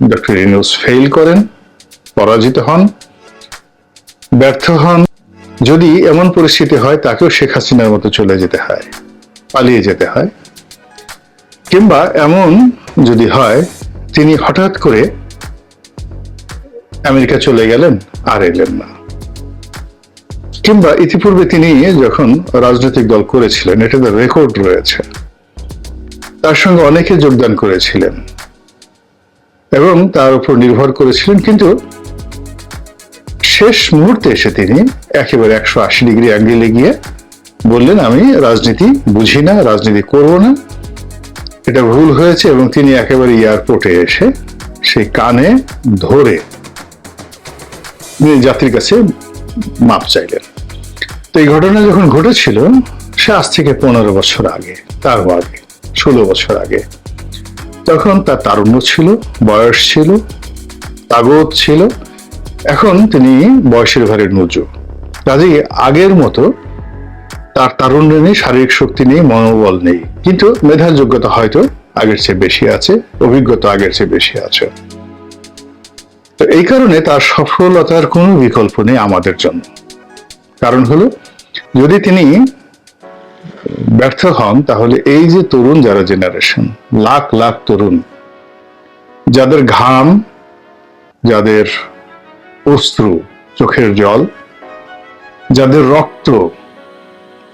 Doctor Yunus fail করেন, পরাজিত হন, ব্যর্থ হন। যদি এমন পরিস্থিতি হয়, তাকেও শেখ হাসিনার মতো চলে যেতে হয়, পালিয়ে যেতে হয়। কিংবা এমন যদি হয়, তিনি হঠাৎ করে আমেরিকা চলে গেলেন, আর এলেন না। কিংবা ইতিপূর্বে তিনি যখন রাজনৈতিক দল করেছিলেন, এটাতে রেকর্ড রয়েছে। তার সঙ্গে অনেকে যোগদান করেছিলেন। এবং তার উপর নির্ভর করেছিলেন, কিন্তু শেষ মুহূর্তে এসে তিনি একেবারে একশো আশি ডিগ্রি অ্যাঙ্গেলে গিয়ে বললেন, আমি রাজনীতি বুঝি না, রাজনীতি করব না। এটা ভুল হয়েছে এবং তিনি একেবারে এয়ারপোর্টে এসে সেই কানে ধরে জাতির কাছে মাপ চাইলেন। তো এই ঘটনা যখন ঘটেছিল, সে আজ থেকে পনেরো বছর আগে তারও আগে ষোলো বছর আগে তখন তার তারুণ্য ছিল, বয়স ছিল, তাগত ছিল। এখন তিনি বয়সের ভারে নজু কাজেই আগের মতো তার তারুণ্য নেই, শারীরিক শক্তি নেই, মনোবল নেই। কিন্তু মেধার যোগ্যতা হয়তো আগের চেয়ে বেশি আছে, অভিজ্ঞতা আগের চেয়ে বেশি আছে। তো এই কারণে তার সফলতার কোনো বিকল্প নেই আমাদের জন্য। কারণ হলো, যদি তিনি ব্যর্থ হন, তাহলে এই যে তরুণ যারা জেনারেশন লাখ লাখ তরুণ, যাদের ঘাম, যাদের অশ্রু, চোখের জল, যাদের রক্ত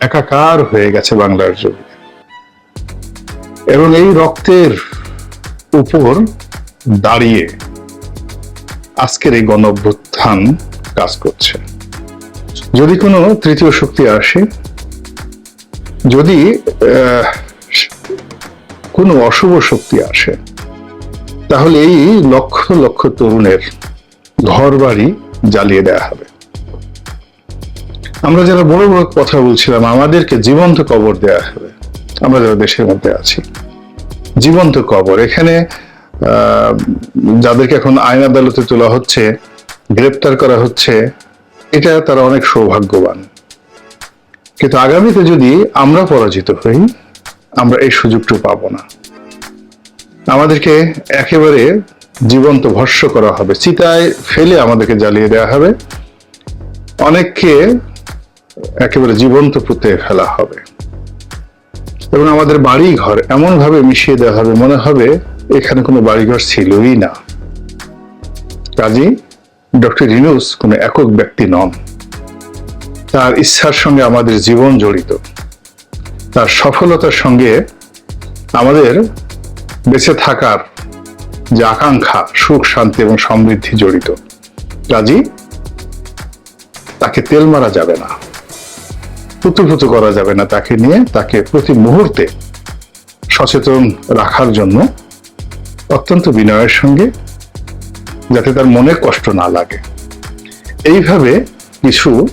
একাকার হয়ে গেছে বাংলার জমিনে এবং এই রক্তের উপর দাঁড়িয়ে আজকের এই গণ কাজ করছে। যদি কোনো তৃতীয় শক্তি আসে যদি কোনো অশুভ শক্তি আসে, তাহলে এই লক্ষ লক্ষ তরুণের ঘর বাড়ি জ্বালিয়ে দেওয়া হবে। আমরা যারা বড় বড় কথা বলছিলাম, আমাদেরকে জীবন্ত কবর দেওয়া হবে। আমরা যারা দেশের মধ্যে আছি, জীবন্ত কবর। এখানে যাদেরকে এখন আইন আদালতে তোলা হচ্ছে, গ্রেপ্তার করা হচ্ছে, এটা তারা অনেক সৌভাগ্যবান। কিন্তু আগামীতে যদি আমরা পরাজিত হই, আমরা এই সুযোগটু পাবো না। আমাদেরকে একেবারে জীবন্ত ভস্য করা হবে। চিতায় ফেলে আমাদেরকে জ্বালিয়ে দেওয়া হবে। অনেককে একেবারে জীবন্ত পুঁতে ফেলা হবে। এবং আমাদের বাড়ি ঘর এমন ভাবে মিশিয়ে দেওয়া হবে, মনে হবে এখানে কোনো বাড়িঘর ছিলই না। কাজী ডক্টর ইনুস কোনো একক ব্যক্তি নন। তার ইচ্ছার সঙ্গে আমাদের জীবন জড়িত। তার সফলতার সঙ্গে আমাদের বেঁচে থাকার যে আকাঙ্ক্ষা, সুখ, শান্তি এবং সমৃদ্ধি জড়িত। কাজী তাকে তেল মারা যাবে না। পুতুপুতু করা যাবে না তাকে নিয়ে। তাকে প্রতি মুহূর্তে সচেতন রাখার জন্য অত্যন্ত বিনয়ের সঙ্গে যাতে তার মনে কষ্ট না লাগে। এইভাবে কিছু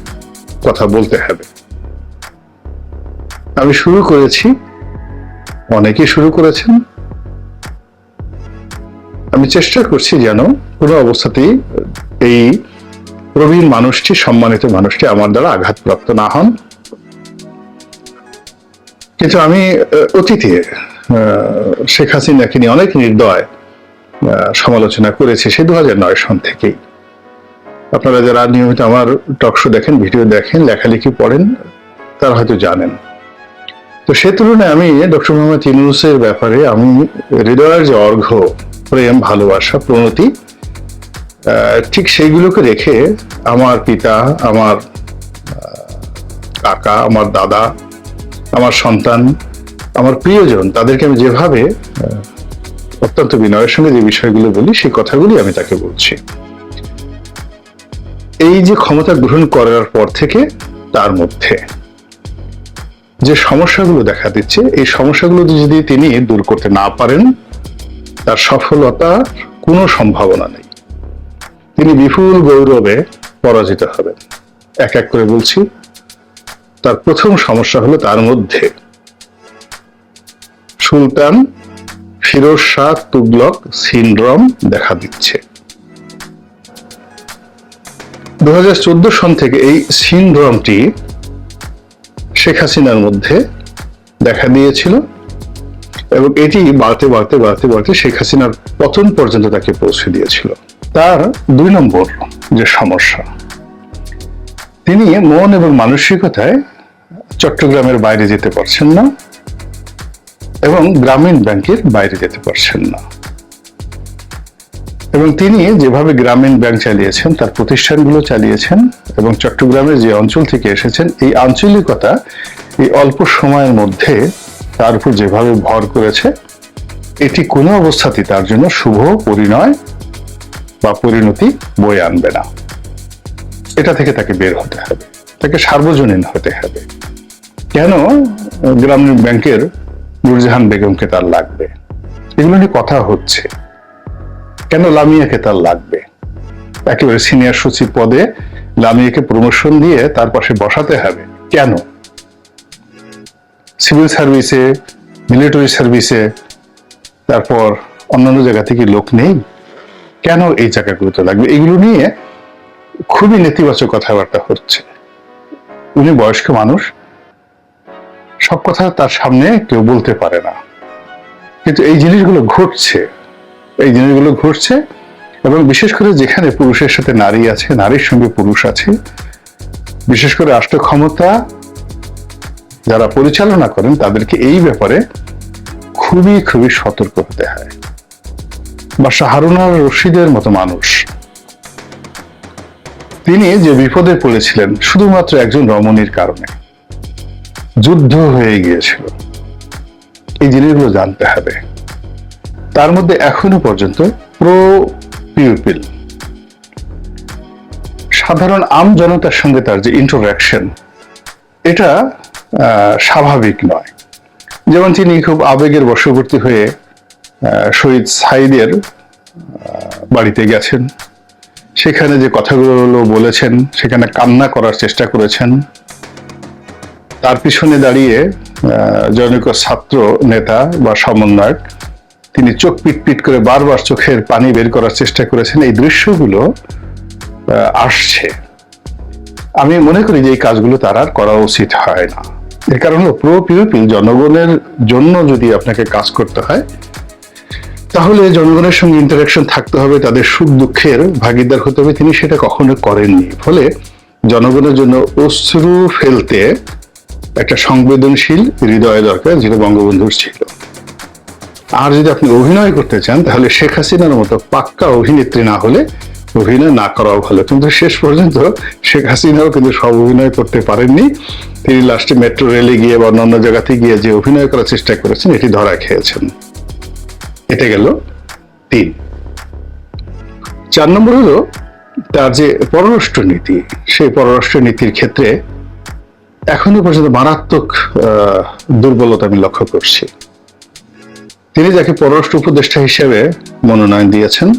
কথা বলতে হবে। আমি শুরু করেছি। অনেকে শুরু করেছেন। আমি চেষ্টা করছি যেন কোনো অবস্থাতেই এই প্রবীণ মানুষটি, সম্মানিত মানুষটি আমার দ্বারা আঘাতপ্রাপ্ত না হন। কিন্তু আমি অতীতে শেখ হাসিনাকে নিয়ে অনেক নির্দয় সমালোচনা করেছি। সে দু নয় সন থেকেই। আপনারা যারা নিয়মিত আমার টকশো দেখেন ভিডিও দেখেন, লেখালেখি পড়েন, তারা হয়তো জানেন। তো সে তুলনায় আমি ডক্টর মোহাম্মদ ইউনুসের ব্যাপারে আমি হৃদয়ের যে অর্ঘ্য, প্রেম, ভালোবাসা, প্রণতি ঠিক সেইগুলোকে রেখে আমার পিতা, আমার কাকা, আমার দাদা, আমার সন্তান, আমার প্রিয়জন, তাদেরকে আমি যেভাবে অত্যন্ত বিনয়ের সঙ্গে যে বিষয়গুলো বলি, সেই কথাগুলি আমি তাকে বলছি। এই যে ক্ষমতা গ্রহণ করার পর থেকে তার মধ্যে যে সমস্যাগুলো দেখা দিচ্ছে, এই সমস্যাগুলো যদি তিনি দূর করতে না পারেন, তার সফলতার কোনো সম্ভাবনা নেই। তিনি বিপুল গৌরবে পরাজিত হবেন। এক এক করে বলছি, তার প্রথম সমস্যা হলো তার মধ্যে সুলতান ফিরোজ শাহ তুগলক সিনড্রম দেখা দিচ্ছে। দু হাজার চোদ্দ সন থেকে এই সিনড্রমটি শেখ হাসিনার মধ্যে দেখা দিয়েছিল এবং এটি বাড়তে বাড়তে বাড়তে বাড়তে শেখ হাসিনার পতন পর্যন্ত তাকে পৌঁছে দিয়েছিল। তার দুই নম্বর যে সমস্যা, তিনি মন এবং মানসিকতায় চট্টগ্রামের বাইরে যেতে পারছেন না এবং গ্রামীণ ব্যাংকের বাইরে যেতে পারছেন না। এবং তিনি যেভাবে গ্রামীণ ব্যাংক চালিয়েছেন, তার প্রতিষ্ঠানগুলো চালিয়েছেন এবং চট্টগ্রামের যে অঞ্চল থেকে এসেছেন, এই আঞ্চলিকতা এই অল্প সময়ের মধ্যে তার উপর যেভাবে ভর করেছে, এটি কোনো অবস্থাতেই তার জন্য শুভ পরিণয় বা পরিণতি বয়ে আনবে না। এটা থেকে তাকে বের হতে হবে, তাকে সার্বজনীন হতে হবে। কেন গ্রামীণ ব্যাংকের নুরজাহান বেগমকে তার লাগবে? এগুলো নিয়ে কথা হচ্ছে। কেন লামিয়াকে তার লাগবে? একেবারে সিনিয়র সচিব পদে লামিয়াকে প্রমোশন দিয়ে তার পাশে বসাতে হবে। কেন? সিভিল সার্ভিসে মিলিটারি সার্ভিসে তারপর অন্যান্য জায়গা থেকে লোক নেই? কেন এই জায়গাগুলোতে লাগবে? এগুলো নিয়ে খুবই নেতিবাচক কথাবার্তা হচ্ছে। উনি বয়স্ক মানুষ। সব কথা তার সামনে কেউ বলতে পারে না। কিন্তু এই জিনিসগুলো ঘটছে। এই জিনিসগুলো ঘটছে এবং বিশেষ করে যেখানে পুরুষের সাথে নারী আছে, নারীর সঙ্গে পুরুষ আছে, বিশেষ করে রাষ্ট্র ক্ষমতা যারা পরিচালনা করেন তাদেরকে এই ব্যাপারে খুবই খুবই সতর্ক হতে হয়। বা শাহরুনার রশিদের মতো মানুষ। তিনি যে বিপদে পড়েছিলেন শুধুমাত্র একজন রমণীর কারণে। যুদ্ধ হয়ে গিয়েছিল। এই জিনিসগুলো জানতে হবে। তার মধ্যে এখনও পর্যন্ত প্রো পিউপিল সাধারণ আম জনতার সঙ্গে তার যে ইন্টারাকশন এটা স্বাভাবিক নয়। যেমন তিনি খুব আবেগের বশবর্তী হয়ে শহীদ সাইদের বাড়িতে গেছেন। সেখানে যে কথাগুলো বলেছেন, সেখানে কান্না করার চেষ্টা করেছেন। তার পিছনে দাঁড়িয়ে জনৈক ছাত্র নেতা বা সমন্বয়ক তিনি চোখ পিট পিট করে বারবার চোখের পানি বের করার চেষ্টা করেছেন। এই দৃশ্যগুলো আসছে। আমি মনে করি যে এই কাজগুলো তার আর করা উচিত হয় না। এর কারণ হলো, প্রো পিউপিল জনগণের জন্য যদি আপনাকে কাজ করতে হয়, তাহলে জনগণের সঙ্গে ইন্টারাকশন থাকতে হবে, তাদের সুখ দুঃখের ভাগিদার হতে হবে। তিনি সেটা কখনো করেননি। ফলে জনগণের জন্য অশ্রু ফেলতে একটা সংবেদনশীল হৃদয় দরকার, যেটা বঙ্গবন্ধুর ছিল। আর যদি আপনি অভিনয় করতে চান, তাহলে শেখ হাসিনার মতো পাক্কা অভিনেত্রী না হলে অভিনয় না করাও ভালো। কিন্তু শেষ পর্যন্ত শেখ হাসিনাও কিন্তু সব অভিনয় করতে পারেননি। তিনি লাস্টে মেট্রো রেলে গিয়ে বা অন্যান্য জায়গাতে গিয়ে যে অভিনয় করার চেষ্টা করেছেন, এটি ধরা খেয়েছেন। এটা গেল তিন। চার নম্বর হলো তার যে পররাষ্ট্র নীতি, সেই পররাষ্ট্র নীতির ক্ষেত্রে এখনও পর্যন্ত মারাত্মক দুর্বলতা আমি লক্ষ্য করছি। তিনি যাকে পররাষ্ট্র উপদেষ্টা হিসেবে মনোনয়ন দিয়েছেন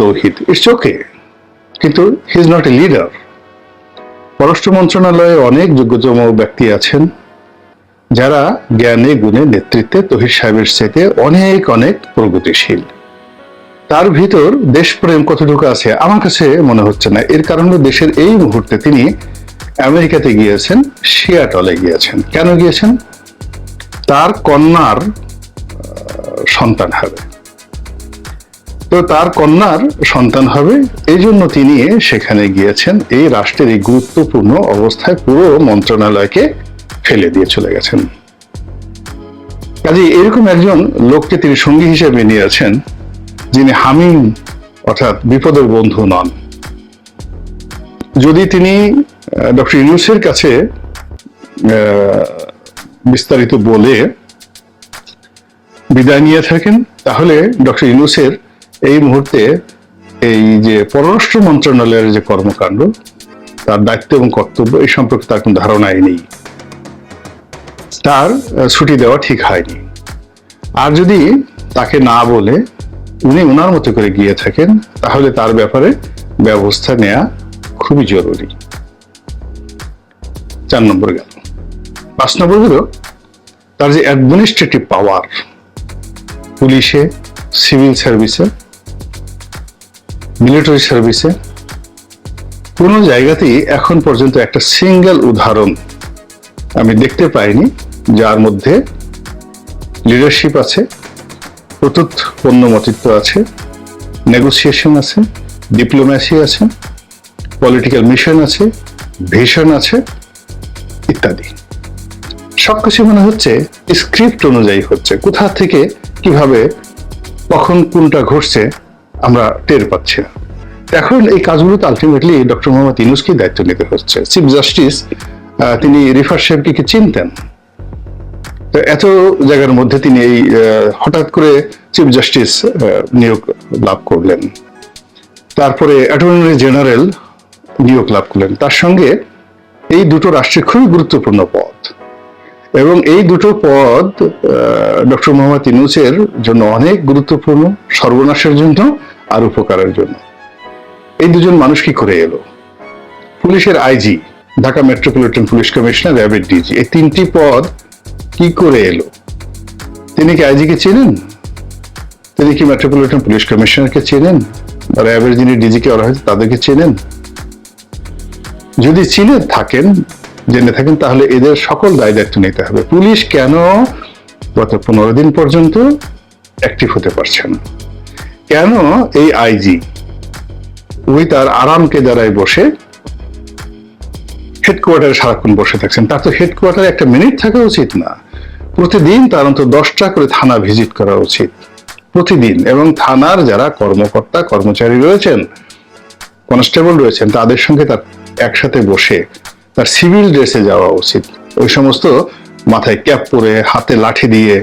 তৌহিদ, ইটস ওকে, কিন্তু he is not a leader. পররাষ্ট্র মন্ত্রণালয়ে অনেক যোগ্যতম ব্যক্তি আছেন, যারা জ্ঞানে গুণে নেতৃত্বে তহিদ সাহেবের চাইতে অনেক অনেক প্রগতিশীল। তার ভিতর দেশপ্রেম কতটুকু আছে আমার কাছে মনে হচ্ছে না। এর কারণ দেশের এই মুহূর্তে তিনি আমেরিকাতে গিয়েছেন, সিয়াটলে গিয়েছেন। কেন গিয়েছেন? তার কন্যার সন্তান হবে। তো তার কন্যার সন্তান হবে এই জন্য তিনি সেখানে গিয়েছেন, এই রাষ্ট্রের এই গুরুত্বপূর্ণ অবস্থায় পুরো মন্ত্রণালয়কে ফেলে দিয়ে চলে গেছেন। কাজে এরকম একজন লোককে তিনি সঙ্গী হিসেবে নিয়েছেন, যিনি হামিম, অর্থাৎ বিপদের বন্ধু নন। যদি তিনি ডক্টর ইউনুসের কাছে বিস্তারিত বলে বিদায় নিয়ে থাকেন। তাহলে ডক্টর ইউনুসের এই মুহূর্তে এই যে পররাষ্ট্র মন্ত্রণালয়ের যে কর্মকাণ্ড, তার দায়িত্ব এবং কর্তব্য এই সম্পর্কে তার কোনো ধারণাই নেই। তার ছুটি দেওয়া ঠিক হয়নি। আর যদি তাকে না বলে উনি ওনার মতো করে গিয়ে থাকেন, তাহলে তার ব্যাপারে ব্যবস্থা নেওয়া খুবই জরুরি। চার নম্বর গেল। পাঁচ নম্বর হলো তার যে অ্যাডমিনিস্ট্রেটিভ পাওয়ার পুলিশে সিভিল সার্ভিসে মিলিটারি সার্ভিসে কোনো জায়গাতেই এখন পর্যন্ত একটা সিঙ্গেল উদাহরণ আমি দেখতে পাইনি, যার মধ্যে লিডারশিপ আছে প্রতুত পণ্য পণ্যমতিত্ব আছে নেগোসিয়েশন আছে ডিপ্লোম্যাসি আছে পলিটিক্যাল মিশন আছে ভিশন আছে, ইত্যাদি। সবকিছু মনে হচ্ছে স্ক্রিপ্ট অনুযায়ী হচ্ছে। কোথা থেকে কীভাবে, কখন কোনটা ঘটছে আমরা টের পাচ্ছি না। এখন এই কাজগুলো তো আলটিমেটলি ডক্টর মোহাম্মদ ইনুসকে দায়িত্ব নিতে হচ্ছে। চিফ জাস্টিস তিনি রিফার সাহেবকে কি চিনতেন? এত জায়গার মধ্যে তিনি এই হঠাৎ করে চিফ জাস্টিস নিয়োগ লাভ করলেন। তারপরে অ্যাটর্নি জেনারেল নিয়োগ লাভ করলেন। তার সঙ্গে এই দুটো রাষ্ট্রের খুবই গুরুত্বপূর্ণ পদ এবং এই দুটো পদ ডক্টর মোহাম্মদ ইনুসের জন্য অনেক গুরুত্বপূর্ণ, সর্বনাশের জন্য আর উপকারের জন্য। এই দুজন মানুষ কি করে এলো? পুলিশের IG, Dhaka metropolitan police commissioner র্যাবের ডিজি, এই তিনটি পদ কি করে এলো? তিনি কি আইজিকে চেনেন? তিনি কি মেট্রোপলিটন পুলিশ কমিশনারকে চেনেন? বা র্যাবের যিনি ডিজিকে ওরা হয়তো তাদেরকে চেনেন? যদি চিনে থাকেন জেনে থাকেন, তাহলে এদের সকল দায় দায়িত্ব নিতে হবে। পুলিশ কেন গত পনেরো দিন পর্যন্ত অ্যাক্টিভ হতে পারছে না কেন এই আইজি উনি তার আরামকে দ্বারায় বসে হেডকোয়ার্টারে সারাক্ষণ বসে থাকছেন? তার তো হেডকোয়ার্টারে একটা মিনিট থাকা উচিত না। প্রতিদিন তার অন্তত দশটা করে থানা ভিজিট করা উচিত। প্রতিদিন। এবং থানার যারা কর্মকর্তা, কর্মচারী রয়েছেন কনস্টেবল রয়েছেন, তাদের সঙ্গে তার একসাথে বসে তার সিভিল ড্রেসে যাওয়া উচিত। ওই সমস্ত মাথায় ক্যাপ পরে, হাতে লাঠি দিয়ে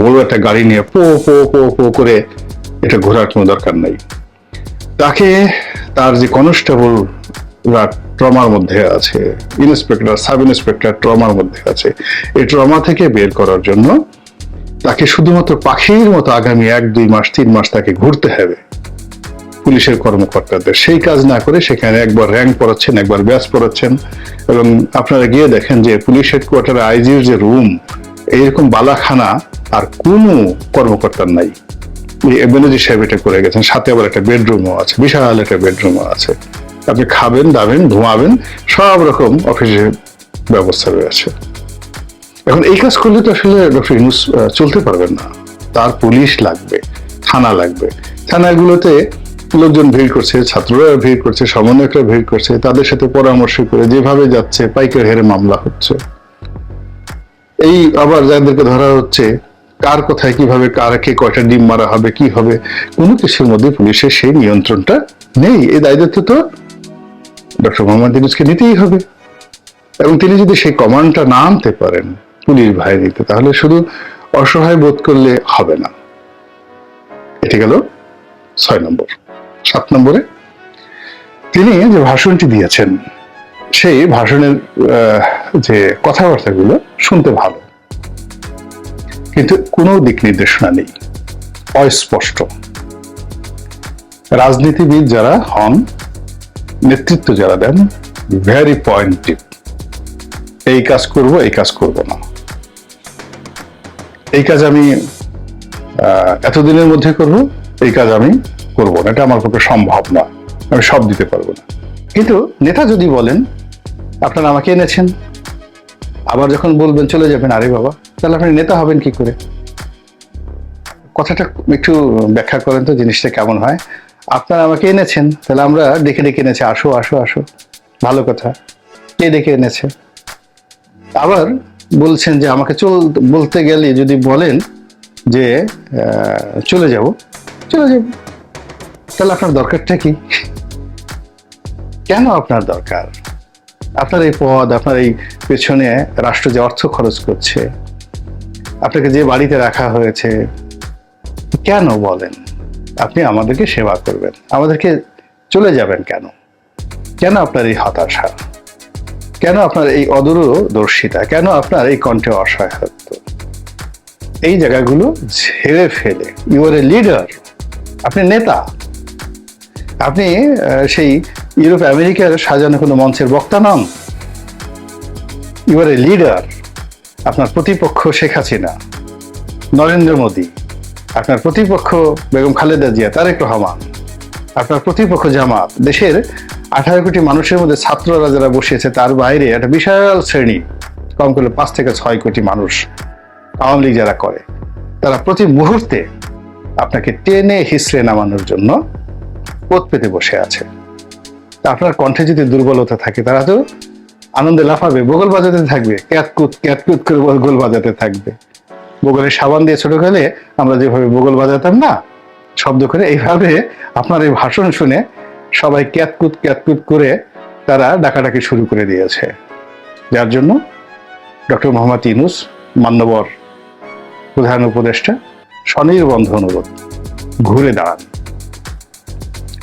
বড় একটা গাড়ি নিয়ে পো পো পো পো করে এটা ঘোরার কোনো দরকার নাই। তাকে তার যে কনস্টেবল ট্রমার মধ্যে আছে ইন্সপেক্টর সাব ইন্সপেক্টর ট্রমার মধ্যে আছে, এই ট্রমা থেকে বের করার জন্য তাকে শুধুমাত্র পাখির মতো আগামী এক, দুই মাস, তিন মাস তাকে ঘুরতে হবে। পুলিশের কর্মকর্তাদের। সেই কাজ না করে সেখানে একবার র্যাঙ্ক পড়াচ্ছেন, একবার ব্যাস পড়াচ্ছেন এবং আপনারা গিয়ে দেখেন যে পুলিশ হেডকোয়ার্টার আইজির যে রুম, এইরকম বালাখানা আর কোনো কর্মকর্তার নাই। বেনজি সাহেব এটা করে গেছেন, সাথে আবার একটা বেডরুমও আছে, বিশাল একটা বেডরুমও আছে। আপনি খাবেন, দাবেন, ঘুমাবেন, সব রকম অফিসের ব্যবস্থা রয়েছে। এখন এই কাজ করলে তো আসলে ডক্টর ইউনুস চলতে পারবেন না। তার পুলিশ লাগবে, থানা লাগবে। থানাগুলোতে লোকজন ভিড় করছে ছাত্ররা ভিড় করছে সমন্বয়করা ভিড় করছে, তাদের সাথে পরামর্শ করে যেভাবে যাচ্ছে পাইকার হেরে মামলা হচ্ছে। এই আবার যাদেরকে ধরা হচ্ছে, কার কোথায় কীভাবে কারকে কয়টা ডিম মারা হবে, কি হবে, কোনো কিছুর মধ্যে পুলিশের সেই নিয়ন্ত্রণটা নেই। এই দায়িত্ব তো ডক্টর মোহাম্মদ ইউনুসকে নিতেই হবে। এবং তিনি যদি সেই কমান্ডটা না আনতে পারেন পুলিশ ভাই বাহিনীতে তাহলে শুধু অসহায় বোধ করলে হবে না। এটি গেল ছয় নম্বর। সাত নম্বরে, তিনি যে ভাষণটি দিয়েছেন, সেই ভাষণের যে কথাবার্তাগুলো শুনতে ভালো। কিন্তু কোনো দিক নির্দেশনা নেই, অস্পষ্ট। রাজনীতিবিদ যারা হন, নেতৃত্ব যারা দেন ভেরি পয়েন্টিভ এই কাজ করব, এই কাজ করব না। এই কাজ আমি এতদিনের মধ্যে করব, এই কাজ আমি করব না, এটা আমার পক্ষে সম্ভব না। আমি সব দিতে পারব না। কিন্তু নেতা যদি বলেন, আপনারা আমাকে এনেছেন। আবার যখন বলবেন চলে যাবেন, আরে বাবা, তাহলে আপনি নেতা হবেন কি করে? কথাটা একটু ব্যাখ্যা করেন তো, জিনিসটা কেমন হয়। আপনারা আমাকে এনেছেন, তাহলে আমরা ডেকে ডেকে এনেছি। আসো আসো আসো। ভালো কথা। কে ডেকে এনেছে? আবার বলছেন যে আমাকে চল, বলতে গেলে যদি বলেন যে চলে যাব। চলে যাব। তাহলে আপনার দরকারটা কি? কেন আপনার দরকার? আপনার এই পদ, আপনার এই পেছনে রাষ্ট্র যে অর্থ খরচ করছে, আপনাকে যে বাড়িতে রাখা হয়েছে, কেন বলেন? আপনি আমাদেরকে সেবা করবেন। আমাদেরকে চলে যাবেন কেন? কেন আপনার এই হতাশা? কেন আপনার এই অদূরদর্শিতা কেন আপনার এই কণ্ঠে অসহায়ত্ব? এই জায়গাগুলো ঝেড়ে ফেলে। ইউ আর এ লিডার আপনি নেতা। আপনি সেই ইউরোপ, আমেরিকার সাজানো কোনো মঞ্চের বক্তা নন? ইউর এ লিডার আপনার প্রতিপক্ষ শেখ হাসিনা। নরেন্দ্র মোদী। আপনার প্রতিপক্ষ বেগম খালেদা জিয়া, তারেক রহমান। আপনার প্রতিপক্ষ জামাত। দেশের আঠারো কোটি মানুষের মধ্যে ছাত্ররা যারা বসিয়েছে, তার বাইরে একটা বিশাল শ্রেণি, কম করে পাঁচ থেকে ছয় কোটি মানুষ আওয়ামী লীগ যারা করে, তারা প্রতি মুহূর্তে আপনাকে টেনে হিসড়ে নামানোর জন্য পথ পেতে বসে আছে। আপনার কণ্ঠে যদি দুর্বলতা থাকে, তারা তো আনন্দে লাফাবে, বগল বাজাতে থাকবে ক্যাতকুত ক্যাতকুত করে বগল বাজাতে থাকবে। বগলের সাবান দিয়ে ছোট গেলে আমরা যেভাবে বগল বাজাতাম না, শব্দ করে এইভাবে আপনার এই ভাষণ শুনে সবাই ক্যাতকুত ক্যাতকুত করে তারা ডাকাডাকি শুরু করে দিয়েছে। যার জন্য ডক্টর মোহাম্মদ ইনুস মান্যবর প্রধান উপদেষ্টা স্বনির্বন্ধ অনুরোধ। ঘুরে দাঁড়ান।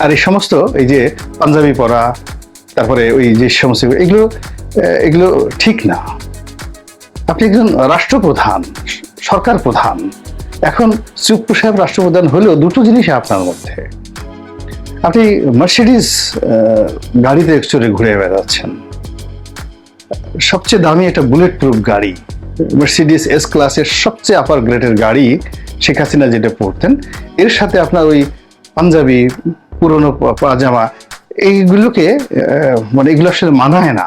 আর এই সমস্ত এই যে পাঞ্জাবি পরা, তারপরে ওই যে সমস্ত এগুলো এগুলো ঠিক না। আপনি একজন রাষ্ট্রপ্রধান, সরকার প্রধান, এখন চুপ্পু সাহেব রাষ্ট্রপ্রধান হলেও দুটো জিনিস আপনার মধ্যে। আপনি মার্সিডিস গাড়িতে চড়ে ঘুরে বেড়াচ্ছেন। সবচেয়ে দামি একটা বুলেট প্রুফ গাড়ি মার্সিডিস এস ক্লাসের সবচেয়ে আপার গ্রেডের গাড়ি শেখ হাসিনা যেটা পড়তেন এর সাথে আপনার ওই পাঞ্জাবি পুরনো পাজামা এইগুলোকে মানে এগুলো আসলে মানায় না।